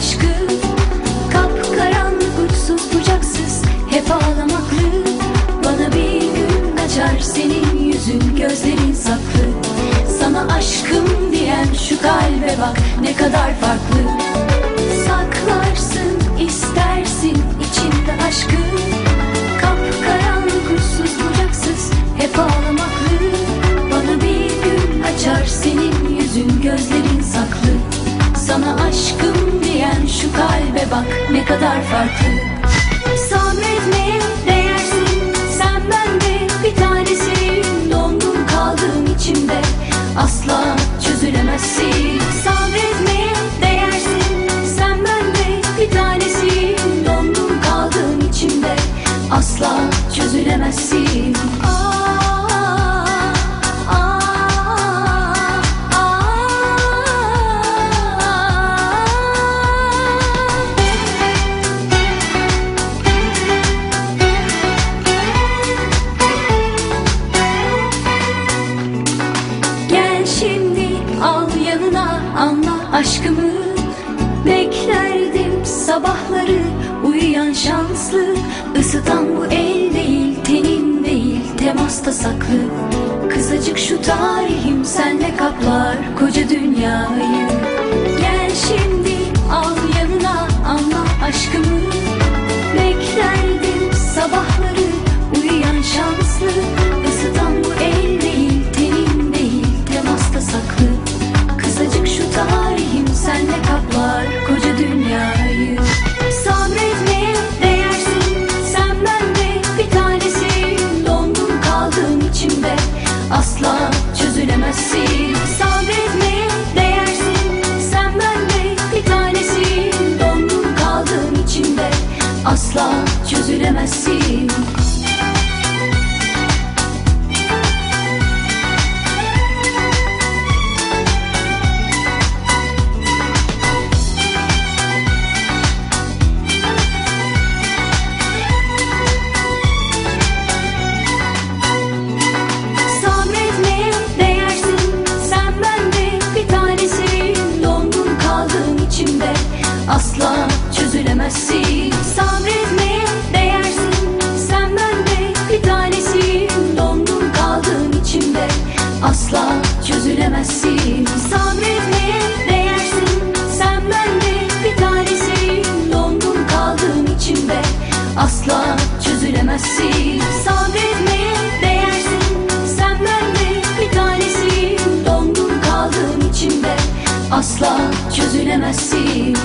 aşkı. Kapkaranlık uçsuz bucaksız hep ağlamaklı. Bana bir gün açar senin yüzün gözlerin saklı. Sana aşkım diyen şu kalbe bak ne kadar farklı. Saklarsın istersin içinde aşkı. Kapkaranlık uçsuz bucaksız hep ağlamaklı. Bana bir gün açar senin yüzün gözlerin saklı. Sana aşkım diyen şu kalbe bak ne kadar farklı aşkımı Beklerdim sabahları. Uyuyan şanslı Isıtan bu el değil tenin değil temasta saklı. Kısacık şu tarihim senle kaplar koca dünyayı kaplar koca dünyayı. Sabretmeye değersin. Sen bende bir tanesin. Dondum kaldım içimde. Asla çözülemezsin. Sabretmeye değersin. Sen bende bir tanesin. Dondum kaldım içimde. Asla çözülemezsin çözülemezsin. Sabretmeye değersin sen bende bir tanesin. Dondum kaldım içimde asla çözülemezsin. Sabretmeye değersin sen bende bir tanesin. Dondum kaldım içimde asla çözülemezsin